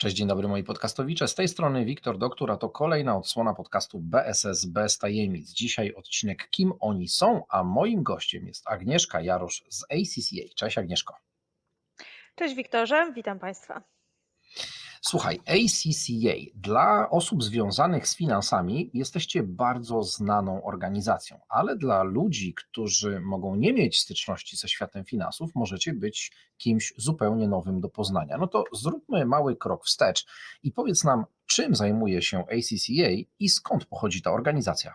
Cześć, dzień dobry moi podcastowicze. Z tej strony Wiktor Doktor, a to kolejna odsłona podcastu BSS bez tajemnic. Dzisiaj odcinek Kim oni są, a moim gościem jest Agnieszka Jarosz z ACCA. Cześć Agnieszko. Cześć Wiktorze, witam Państwa. Słuchaj, ACCA dla osób związanych z finansami jesteście bardzo znaną organizacją, ale dla ludzi, którzy mogą nie mieć styczności ze światem finansów, możecie być kimś zupełnie nowym do poznania. No to zróbmy mały krok wstecz i powiedz nam, czym zajmuje się ACCA i skąd pochodzi ta organizacja.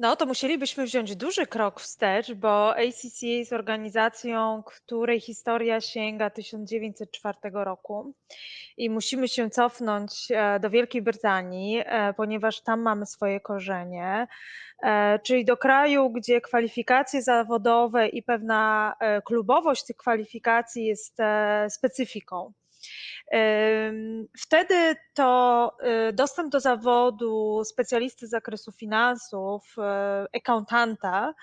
No to musielibyśmy wziąć duży krok wstecz, bo ACCA jest organizacją, której historia sięga 1904 roku i musimy się cofnąć e, do Wielkiej Brytanii, e, ponieważ tam mamy swoje korzenie, e, czyli do kraju, gdzie kwalifikacje zawodowe i pewna klubowość tych kwalifikacji jest specyfiką. Wtedy to y, dostęp do zawodu specjalisty z zakresu finansów, y, accountanta,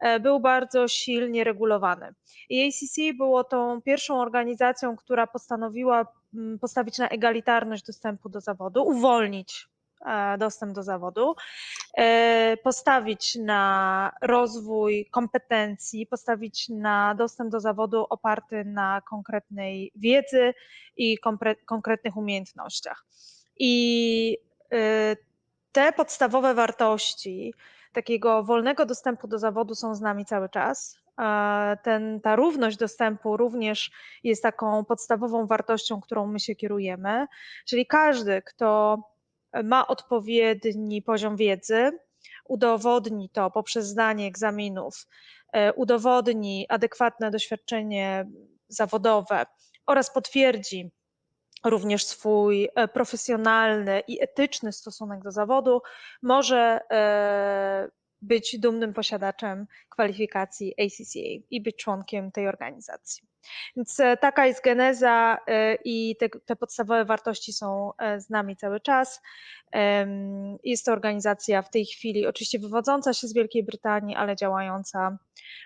e, był bardzo silnie regulowany. I ACC było tą pierwszą organizacją, która postanowiła mm, postawić na egalitarność dostępu do zawodu, uwolnić E, dostęp do zawodu, e, postawić na rozwój kompetencji, postawić na dostęp do zawodu oparty na konkretnej wiedzy i konkretnych umiejętnościach. I e, te podstawowe wartości takiego wolnego dostępu do zawodu są z nami cały czas. Ten, ta równość dostępu również jest taką podstawową wartością, którą my się kierujemy. Czyli każdy, kto ma odpowiedni poziom wiedzy, udowodni to poprzez zdanie egzaminów, e, udowodni adekwatne doświadczenie zawodowe oraz potwierdzi również swój e, profesjonalny i etyczny stosunek do zawodu, może e, być dumnym posiadaczem kwalifikacji ACCA i być członkiem tej organizacji. Więc e, taka jest geneza e, i te, te, podstawowe wartości są e, z nami cały czas. Jest to organizacja w tej chwili oczywiście wywodząca się z Wielkiej Brytanii, ale działająca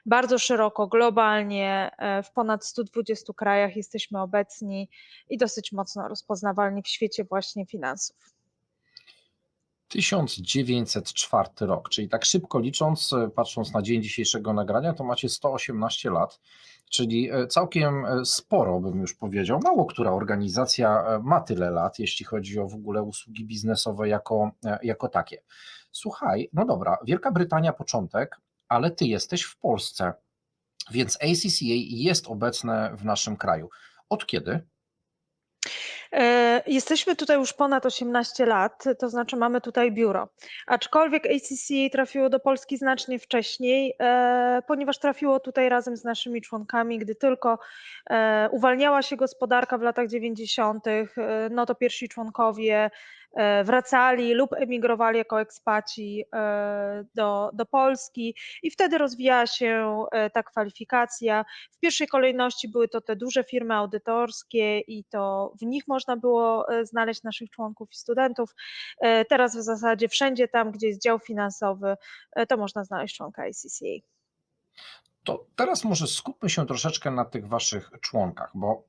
bardzo szeroko, globalnie, w ponad 120 krajach jesteśmy obecni i dosyć mocno rozpoznawalni w świecie właśnie finansów. 1904 rok, czyli tak szybko licząc, patrząc na dzień dzisiejszego nagrania, to macie 118 lat czyli e, całkiem e, sporo, bym już powiedział. Mało która organizacja e, ma tyle lat, jeśli chodzi o w ogóle usługi biznesowe jako, jako takie. Słuchaj, no dobra, Wielka Brytania początek, ale ty jesteś w Polsce, więc ACCA jest obecne w naszym kraju. Od kiedy? E, jesteśmy tutaj już ponad 18 lat, to znaczy mamy tutaj biuro. Aczkolwiek ACCA trafiło do Polski znacznie wcześniej, e, ponieważ trafiło tutaj razem z naszymi członkami, gdy tylko e, uwalniała się gospodarka w latach 90., no to pierwsi członkowie wracali lub emigrowali jako ekspaci do, do Polski i wtedy rozwijała się ta kwalifikacja. W pierwszej kolejności były to te duże firmy audytorskie i to w nich można było znaleźć naszych członków i studentów. Teraz w zasadzie wszędzie tam, gdzie jest dział finansowy, to można znaleźć członka ICCA. To teraz może skupmy się troszeczkę na tych waszych członkach, bo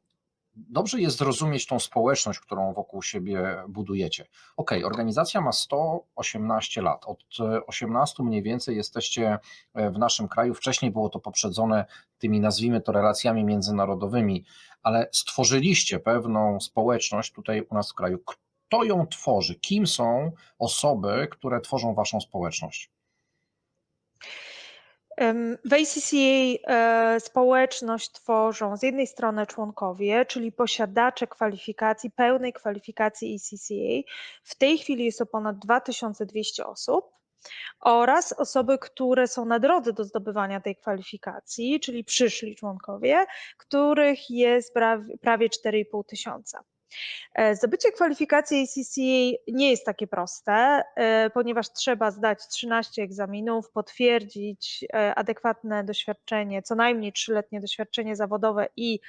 dobrze jest zrozumieć tą społeczność, którą wokół siebie budujecie. Ok, organizacja ma 118 lat. Od 18 mniej więcej jesteście e, w naszym kraju. Wcześniej było to poprzedzone tymi, nazwijmy to, relacjami międzynarodowymi, ale stworzyliście pewną społeczność tutaj u nas w kraju. Kto ją tworzy? Kim są osoby, które tworzą waszą społeczność? W ACCA e, społeczność tworzą z jednej strony członkowie, czyli posiadacze kwalifikacji, pełnej kwalifikacji ACCA. W tej chwili jest to ponad 2200 osób oraz osoby, które są na drodze do zdobywania tej kwalifikacji, czyli przyszli członkowie, których jest prawie 4,5 tysiąca. E, zdobycie kwalifikacji ACCA nie jest takie proste, e, ponieważ trzeba zdać 13 egzaminów, potwierdzić e, adekwatne doświadczenie, co najmniej trzyletnie doświadczenie zawodowe i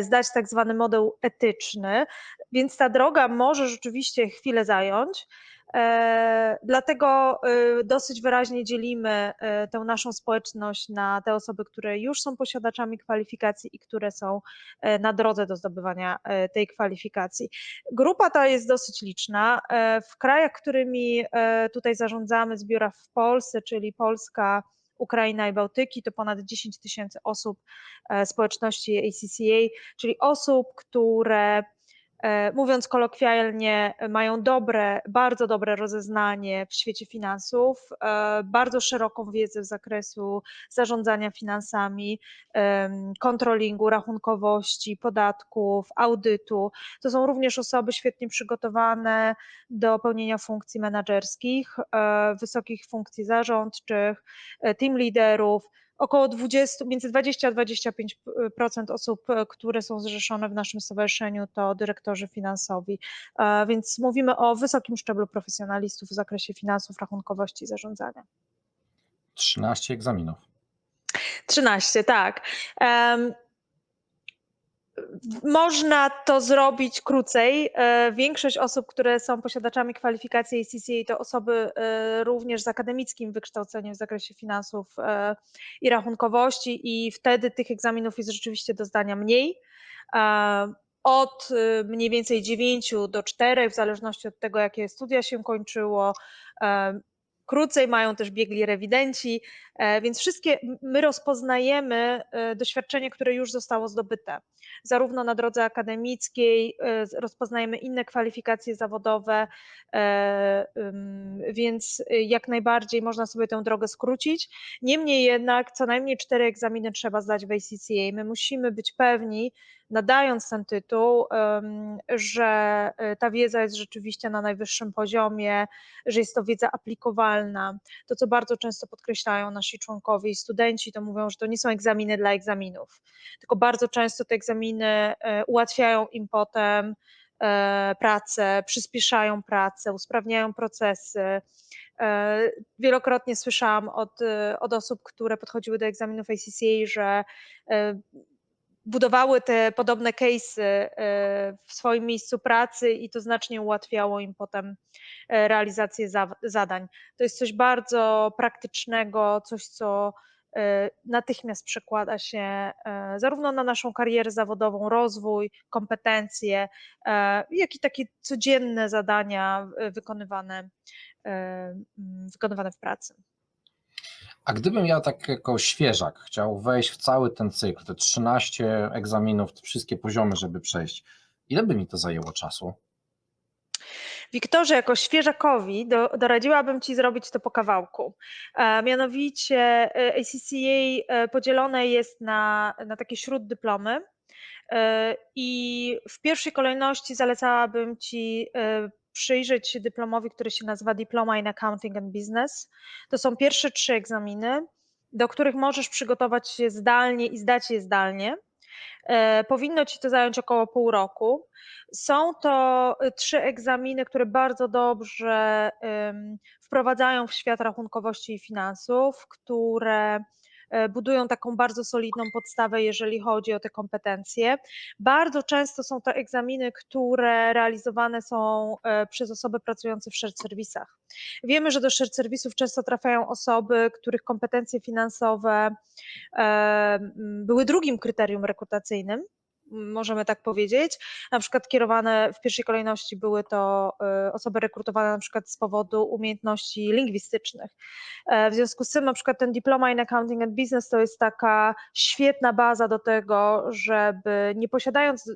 zdać tak zwany model etyczny, więc ta droga może rzeczywiście chwilę zająć. E, Dlatego y, dosyć wyraźnie dzielimy y, tę naszą społeczność na te osoby, które już są posiadaczami kwalifikacji i które są e, na drodze do zdobywania e, tej kwalifikacji. Grupa ta jest dosyć liczna. E, W krajach, którymi e, tutaj zarządzamy z biura w Polsce, czyli Polska, Ukraina i Bałtyki, to ponad 10 tysięcy osób e, społeczności ACCA, czyli osób, które e, mówiąc kolokwialnie, mają dobre, bardzo dobre rozeznanie w świecie finansów, e, bardzo szeroką wiedzę z zakresu zarządzania finansami, em, kontrolingu, rachunkowości, podatków, audytu. To są również osoby świetnie przygotowane do pełnienia funkcji menedżerskich, e, wysokich funkcji zarządczych, e, team liderów. Około 20, między 20 a 25% osób, e, które są zrzeszone w naszym stowarzyszeniu, to dyrektorzy finansowi. E, Więc mówimy o wysokim szczeblu profesjonalistów w zakresie finansów, rachunkowości i zarządzania. 13 egzaminów. 13, tak. Można to zrobić krócej. E, Większość osób, które są posiadaczami kwalifikacji ACCA, to osoby e, również z akademickim wykształceniem w zakresie finansów e, i rachunkowości, i wtedy tych egzaminów jest rzeczywiście do zdania mniej. Od mniej więcej 9 do 4, w zależności od tego, jakie studia się kończyło. Krócej mają też biegli rewidenci, e, więc wszystkie my rozpoznajemy e, doświadczenie, które już zostało zdobyte zarówno na drodze akademickiej, e, rozpoznajemy inne kwalifikacje zawodowe, więc jak najbardziej można sobie tę drogę skrócić. Niemniej jednak co najmniej cztery egzaminy trzeba zdać w ACCA. My musimy być pewni, nadając ten tytuł, że e, ta wiedza jest rzeczywiście na najwyższym poziomie, że jest to wiedza aplikowalna. To, co bardzo często podkreślają nasi członkowie i studenci, to mówią, że to nie są egzaminy dla egzaminów, tylko bardzo często te egzaminy e, ułatwiają im potem e, pracę, przyspieszają pracę, usprawniają procesy. Wielokrotnie słyszałam od, od osób, które podchodziły do egzaminów ACCA, że budowały te podobne case'y e, w swoim miejscu pracy i to znacznie ułatwiało im potem e, realizację za- zadań. To jest coś bardzo praktycznego, coś, co e, natychmiast przekłada się zarówno na naszą karierę zawodową, rozwój, kompetencje, jak i takie codzienne zadania wykonywane, wykonywane w pracy. A gdybym ja tak jako świeżak chciał wejść w cały ten cykl, te 13 egzaminów, te wszystkie poziomy, żeby przejść, ile by mi to zajęło czasu? Wiktorze, jako świeżakowi do, doradziłabym Ci zrobić to po kawałku. E, mianowicie e, ACCA e, podzielone jest na, na takie śróddyplomy e, i w pierwszej kolejności zalecałabym Ci e, przyjrzeć się dyplomowi, który się nazywa Diploma in Accounting and Business. To są pierwsze trzy egzaminy, do których możesz przygotować się zdalnie i zdać je zdalnie. E, Powinno ci to zająć około pół roku. Są to y, trzy egzaminy, które bardzo dobrze wprowadzają w świat rachunkowości i finansów, które e, budują taką bardzo solidną podstawę, jeżeli chodzi o te kompetencje. Bardzo często są to egzaminy, które realizowane są e, przez osoby pracujące w shared serwisach. Wiemy, że do shared serwisów często trafiają osoby, których kompetencje finansowe e, były drugim kryterium rekrutacyjnym, możemy tak powiedzieć. Na przykład kierowane w pierwszej kolejności były to e, osoby rekrutowane na przykład z powodu umiejętności lingwistycznych. E, W związku z tym na przykład ten Diploma in Accounting and Business to jest taka świetna baza do tego, żeby nie posiadając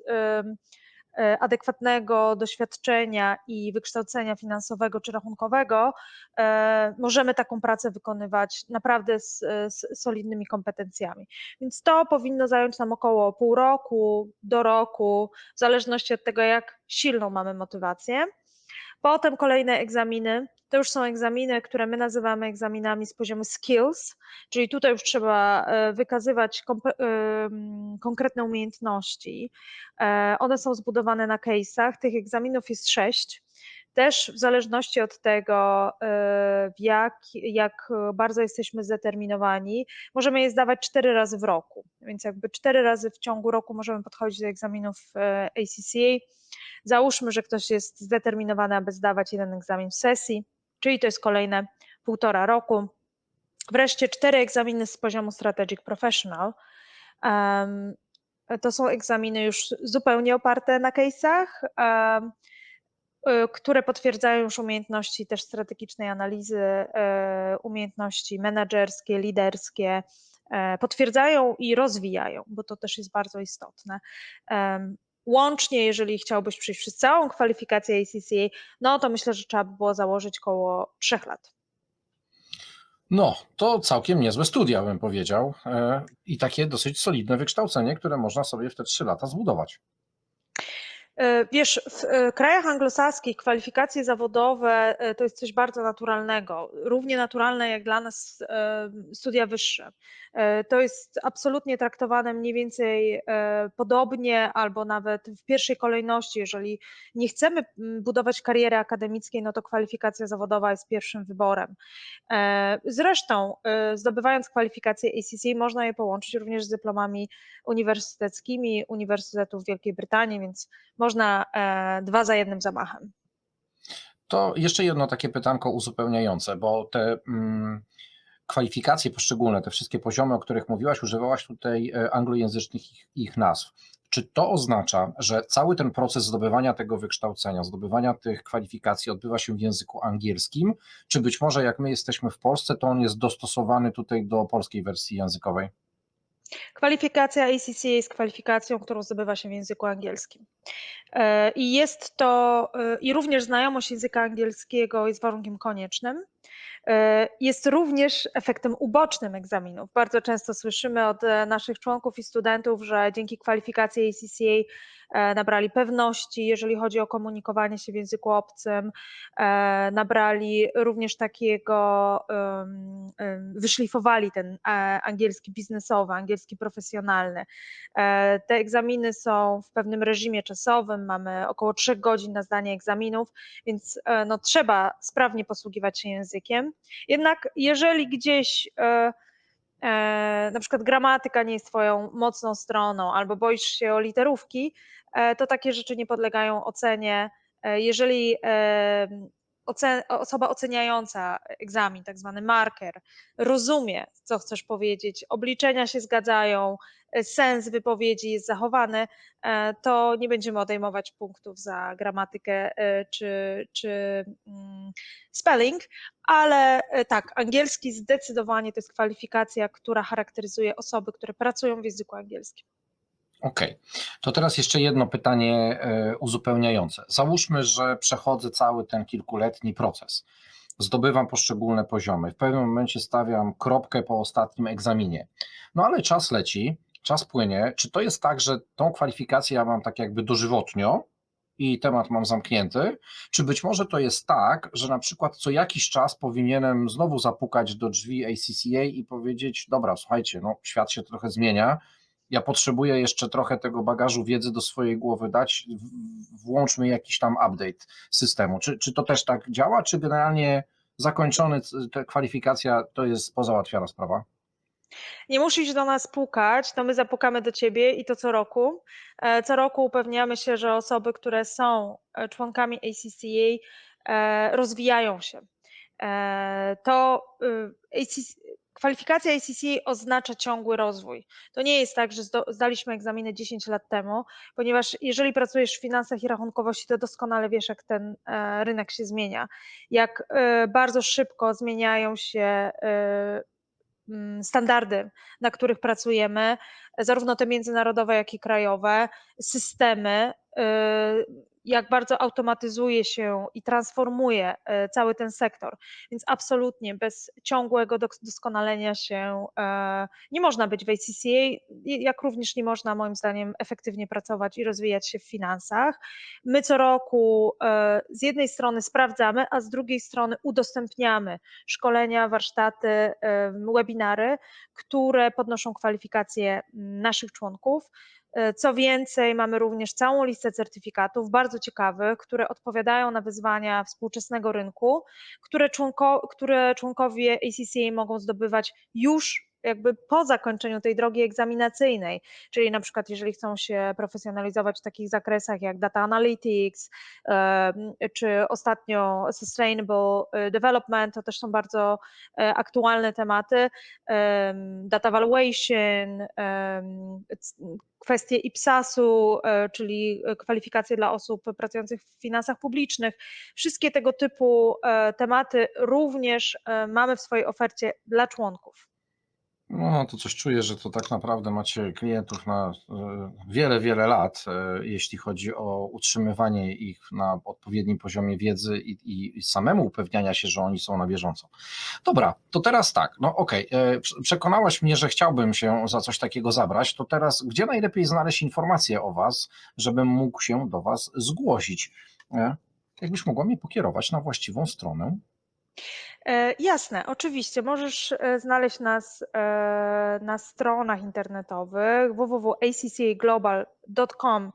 adekwatnego doświadczenia i wykształcenia finansowego czy rachunkowego, e, możemy taką pracę wykonywać naprawdę z, z solidnymi kompetencjami. Więc to powinno zająć nam około pół roku do roku, w zależności od tego, jak silną mamy motywację. Potem kolejne egzaminy. To już są egzaminy, które my nazywamy egzaminami z poziomu skills, czyli tutaj już trzeba e, wykazywać em, konkretne umiejętności. E, One są zbudowane na case'ach. Tych egzaminów jest sześć. Też w zależności od tego, jak, jak bardzo jesteśmy zdeterminowani, możemy je zdawać 4 razy w roku. Więc jakby 4 razy w ciągu roku możemy podchodzić do egzaminów ACCA. Załóżmy, że ktoś jest zdeterminowany, aby zdawać jeden egzamin w sesji, czyli to jest kolejne półtora roku. Wreszcie cztery egzaminy z poziomu Strategic Professional. Um, to są egzaminy już zupełnie oparte na case'ach, um, które potwierdzają już umiejętności też strategicznej analizy, um, umiejętności menedżerskie, liderskie, potwierdzają i rozwijają, bo to też jest bardzo istotne. Łącznie, jeżeli chciałbyś przejść przez całą kwalifikację ACCA, no to myślę, że trzeba by było założyć koło trzech lat. No, to całkiem niezłe studia, bym powiedział, e, i takie dosyć solidne wykształcenie, które można sobie w te trzy lata zbudować. E, wiesz, w e, krajach anglosaskich kwalifikacje zawodowe to jest coś bardzo naturalnego, równie naturalne jak dla nas studia wyższe. To jest absolutnie traktowane mniej więcej podobnie albo nawet w pierwszej kolejności. Jeżeli nie chcemy budować kariery akademickiej, no to kwalifikacja zawodowa jest pierwszym wyborem. Zresztą, zdobywając kwalifikacje ACC, można je połączyć również z dyplomami uniwersyteckimi Uniwersytetów Wielkiej Brytanii, więc można e, dwa za jednym zamachem. To jeszcze jedno takie pytanko uzupełniające, bo te mm, kwalifikacje poszczególne, te wszystkie poziomy, o których mówiłaś, używałaś tutaj e, anglojęzycznych ich, ich nazw. Czy to oznacza, że cały ten proces zdobywania tego wykształcenia, zdobywania tych kwalifikacji odbywa się w języku angielskim, czy być może jak my jesteśmy w Polsce, to on jest dostosowany tutaj do polskiej wersji językowej? Kwalifikacja ACCA jest kwalifikacją, którą zdobywa się w języku angielskim. E, I jest to, e, i również znajomość języka angielskiego jest warunkiem koniecznym. E, jest również efektem ubocznym egzaminów. Bardzo często słyszymy od naszych członków i studentów, że dzięki kwalifikacji ACCA nabrali pewności, jeżeli chodzi o komunikowanie się w języku obcym, e, nabrali również takiego, wyszlifowali ten e, angielski biznesowy, angielski profesjonalny. Te egzaminy są w pewnym reżimie czasowym, mamy około trzech godzin na zdanie egzaminów, więc no, trzeba sprawnie posługiwać się językiem. Jednak jeżeli gdzieś na przykład gramatyka nie jest Twoją mocną stroną, albo boisz się o literówki, E, to takie rzeczy nie podlegają ocenie. E, jeżeli osoba oceniająca egzamin, tak zwany marker, rozumie, co chcesz powiedzieć, obliczenia się zgadzają, e, sens wypowiedzi jest zachowany, to nie będziemy odejmować punktów za gramatykę czy, czy mm, spelling, ale tak, angielski zdecydowanie to jest kwalifikacja, która charakteryzuje osoby, które pracują w języku angielskim. Okej, to teraz jeszcze jedno pytanie e, uzupełniające. Załóżmy, że przechodzę cały ten kilkuletni proces. Zdobywam poszczególne poziomy. W pewnym momencie stawiam kropkę po ostatnim egzaminie. No ale czas leci, czas płynie. Czy to jest tak, że tą kwalifikację ja mam tak jakby dożywotnio i temat mam zamknięty? Czy być może to jest tak, że na przykład co jakiś czas powinienem znowu zapukać do drzwi ACCA i powiedzieć: Dobra, słuchajcie, no świat się trochę zmienia ja potrzebuję jeszcze trochę tego bagażu wiedzy do swojej głowy dać, włączmy jakiś tam update systemu. Czy, czy to też tak działa, czy generalnie zakończony ta kwalifikacja to jest pozałatwiana sprawa? Nie musisz do nas pukać, to my zapukamy do ciebie i to co roku. E, co roku upewniamy się, że osoby, które są e, członkami ACCA, e, rozwijają się. To y, Kwalifikacja ACCA oznacza ciągły rozwój. To nie jest tak, że zdaliśmy egzaminy 10 lat temu, ponieważ jeżeli pracujesz w finansach i rachunkowości, to doskonale wiesz, jak ten e, rynek się zmienia. Jak e, bardzo szybko zmieniają się e, mm, standardy, na których pracujemy, zarówno te międzynarodowe, jak i krajowe, systemy jak bardzo automatyzuje się i transformuje e, cały ten sektor. Więc absolutnie bez ciągłego doskonalenia się e, nie można być w ACCA, jak również nie można moim zdaniem efektywnie pracować i rozwijać się w finansach. My co roku e, z jednej strony sprawdzamy, a z drugiej strony udostępniamy szkolenia, warsztaty, webinary, które podnoszą kwalifikacje naszych członków Co więcej, mamy również całą listę certyfikatów bardzo ciekawych, które odpowiadają na wyzwania współczesnego rynku, które, członko, które członkowie ACCA mogą zdobywać już jakby po zakończeniu tej drogi egzaminacyjnej, czyli na przykład jeżeli chcą się profesjonalizować w takich zakresach jak data analytics, czy ostatnio sustainable e, development, to też są bardzo e, aktualne tematy, em, data valuation, kwestie IPSAS-u, e, czyli kwalifikacje dla osób pracujących w finansach publicznych. Wszystkie tego typu tematy również mamy w swojej ofercie dla członków. No, to coś czuję, że to tak naprawdę macie klientów na e, wiele, wiele lat, e, jeśli chodzi o utrzymywanie ich na odpowiednim poziomie wiedzy i, i, samemu upewniania się, że oni są na bieżąco. Dobra, to teraz tak, no okej, e, prze- przekonałaś mnie, że chciałbym się za coś takiego zabrać, to teraz gdzie najlepiej znaleźć informacje o Was, żebym mógł się do Was zgłosić? E, Jakbyś mogła mnie pokierować na właściwą stronę? E, Jasne, oczywiście. Możesz e, znaleźć nas e, na stronach internetowych www.accglobal.com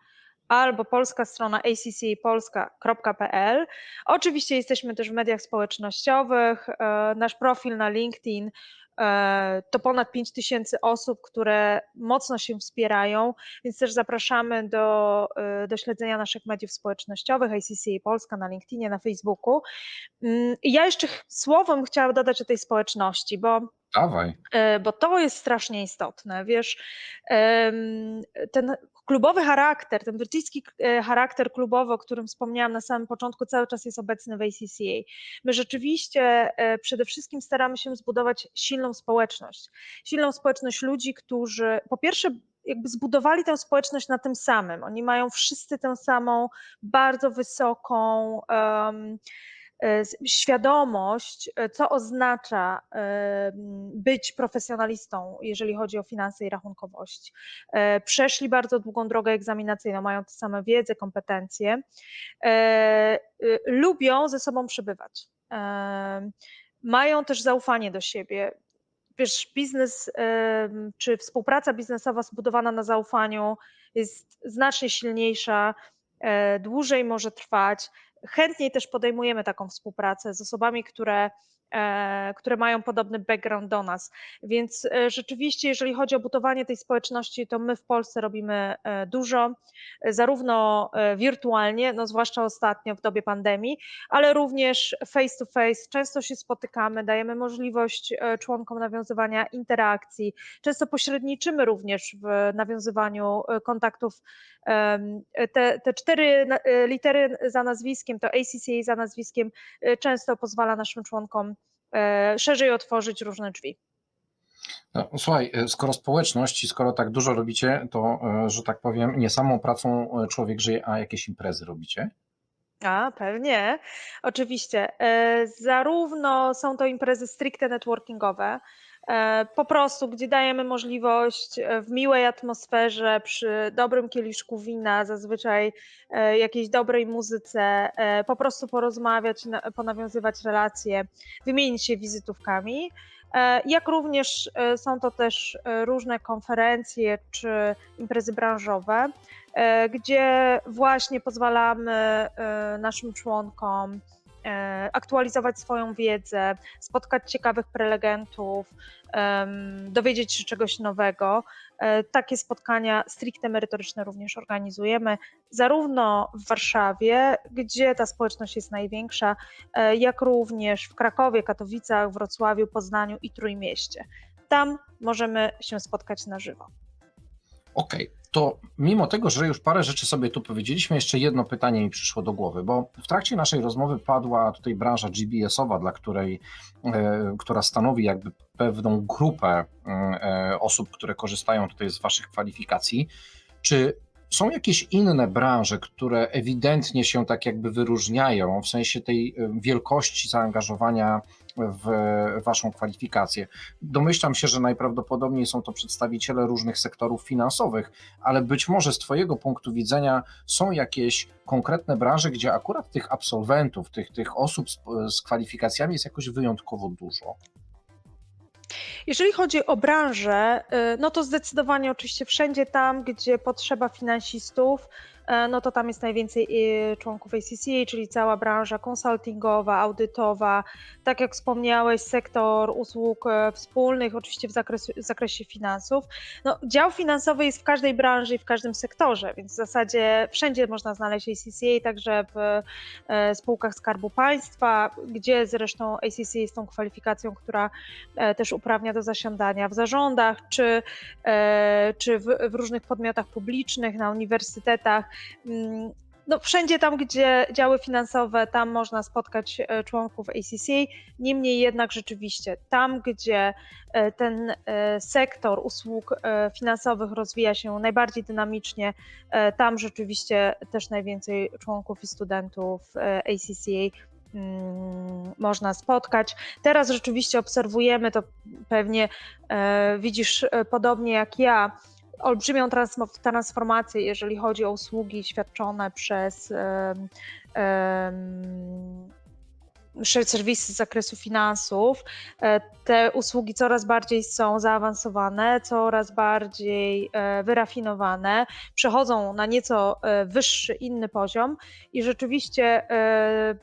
albo polska strona accpolska.pl. Oczywiście jesteśmy też w mediach społecznościowych. E, Nasz profil na LinkedIn e, to ponad 5000 osób, które mocno się wspierają, więc też zapraszamy do, e, do śledzenia naszych mediów społecznościowych, ACCA Polska na LinkedInie, na Facebooku. Mm, i Ja jeszcze słowem chciałam dodać o tej społeczności, bo, Dawaj. bo to jest strasznie istotne. Wiesz, ten klubowy charakter, ten brytyjski e, charakter klubowy, o którym wspomniałam na samym początku, cały czas jest obecny w ACCA. My rzeczywiście e, przede wszystkim staramy się zbudować silną społeczność. Silną społeczność ludzi, którzy po pierwsze jakby zbudowali tę społeczność na tym samym. Oni mają wszyscy tę samą bardzo wysoką z- świadomość, e, co oznacza e, być profesjonalistą, jeżeli chodzi o finanse i rachunkowość. E, Przeszli bardzo długą drogę egzaminacyjną, mają te same wiedzę, kompetencje, e, y, lubią ze sobą przebywać. E, Mają też zaufanie do siebie. Wiesz, biznes czy współpraca biznesowa zbudowana na zaufaniu jest znacznie silniejsza, e, dłużej może trwać. Chętniej też podejmujemy taką współpracę z osobami, które, które mają podobny background do nas. Więc e, rzeczywiście, jeżeli chodzi o budowanie tej społeczności, to my w Polsce robimy e, dużo, e, zarówno e, wirtualnie, no zwłaszcza ostatnio w dobie pandemii, ale również face to face. Często się spotykamy, dajemy możliwość e, członkom nawiązywania interakcji. Często pośredniczymy również w nawiązywaniu e, kontaktów. Te, te cztery e, litery za nazwiskiem, to ACCA za nazwiskiem, e, często pozwala naszym członkom e, szerzej otworzyć różne drzwi. No, słuchaj, e, skoro społeczność i skoro tak dużo robicie, to, e, że tak powiem, nie samą pracą e, człowiek żyje, a jakieś imprezy robicie? A, pewnie, oczywiście. E, Zarówno są to imprezy stricte networkingowe, e, po prostu, gdzie dajemy możliwość e, w miłej atmosferze, przy dobrym kieliszku wina, zazwyczaj e, jakiejś dobrej muzyce, e, po prostu porozmawiać, na- ponawiązywać relacje, wymienić się wizytówkami. E, Jak również e, są to też e, różne konferencje czy imprezy branżowe e, gdzie właśnie pozwalamy e, naszym członkom e, aktualizować swoją wiedzę, spotkać ciekawych prelegentów, dowiedzieć się czegoś nowego. E, Takie spotkania stricte merytoryczne również organizujemy, zarówno w Warszawie, gdzie ta społeczność jest największa, e, jak również w Krakowie, Katowicach, Wrocławiu, Poznaniu i Trójmieście. Tam możemy się spotkać na żywo. Okej, to mimo tego, że już parę rzeczy sobie tu powiedzieliśmy, jeszcze jedno pytanie mi przyszło do głowy, bo w trakcie naszej rozmowy padła tutaj branża GBS-owa, dla której, e, która stanowi jakby pewną grupę e, osób, które korzystają tutaj z Waszych kwalifikacji. Czy są jakieś inne branże, które ewidentnie się tak jakby wyróżniają w sensie tej e, wielkości zaangażowania w Waszą kwalifikację? Domyślam się, że najprawdopodobniej są to przedstawiciele różnych sektorów finansowych, ale być może z Twojego punktu widzenia są jakieś konkretne branże, gdzie akurat tych absolwentów, tych, tych osób z, z kwalifikacjami jest jakoś wyjątkowo dużo. Jeżeli chodzi o branżę, y, no to zdecydowanie oczywiście wszędzie tam, gdzie potrzeba finansistów, no to tam jest najwięcej y, członków ACCA, czyli cała branża konsultingowa, audytowa, tak jak wspomniałeś, sektor usług e, wspólnych, oczywiście w zakresie, w zakresie finansów. No, dział finansowy jest w każdej branży i w każdym sektorze, więc w zasadzie wszędzie można znaleźć ACCA, także w e, spółkach Skarbu Państwa, gdzie zresztą ACCA jest tą kwalifikacją, która e, też uprawnia do zasiadania w zarządach, czy, e, czy w, w różnych podmiotach publicznych, na uniwersytetach. Mm, No, wszędzie tam, gdzie działy finansowe, tam można spotkać e, członków ACCA. Niemniej jednak rzeczywiście tam, gdzie e, ten e, sektor usług finansowych rozwija się najbardziej dynamicznie, tam rzeczywiście też najwięcej członków i studentów ACCA mm, można spotkać. Teraz rzeczywiście obserwujemy to pewnie widzisz podobnie jak ja, olbrzymią transformację, jeżeli chodzi o usługi świadczone przez serwisy z zakresu finansów. E, Te usługi coraz bardziej są zaawansowane, coraz bardziej e, wyrafinowane, przechodzą na nieco e, wyższy, inny poziom i rzeczywiście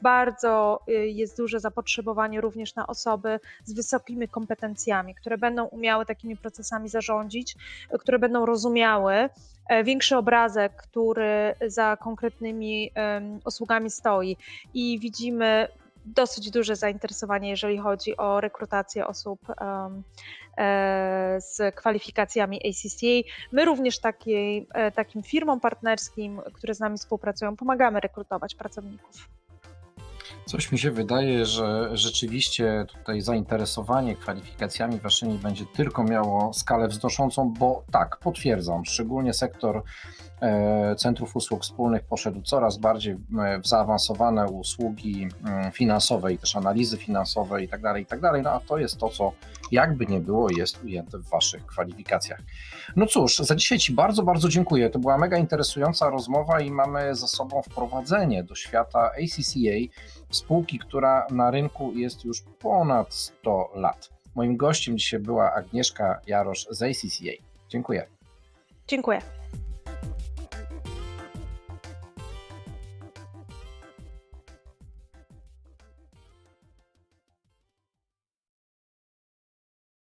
bardzo jest duże zapotrzebowanie również na osoby z wysokimi kompetencjami, które będą umiały takimi procesami zarządzić, które będą rozumiały większy obrazek, który za konkretnymi usługami stoi. I widzimy dosyć duże zainteresowanie, jeżeli chodzi o rekrutację osób e, z kwalifikacjami ACCA. My również takiej, e, takim firmom partnerskim, które z nami współpracują, pomagamy rekrutować pracowników. Coś mi się wydaje, że rzeczywiście tutaj zainteresowanie kwalifikacjami waszymi będzie tylko miało skalę wznoszącą, bo tak, potwierdzam, szczególnie sektor e, centrów usług wspólnych poszedł coraz bardziej e, w zaawansowane usługi mm, finansowe i też analizy finansowe i tak dalej, i tak. No a to jest to, co jakby nie było, jest ujęte w waszych kwalifikacjach. No cóż, za dzisiaj Ci bardzo, bardzo dziękuję. To była mega interesująca rozmowa i mamy za sobą wprowadzenie do świata ACCA, spółki, która na rynku jest już ponad 100 lat. Moim gościem dzisiaj była Agnieszka Jarosz z ACCA. Dziękuję. Dziękuję.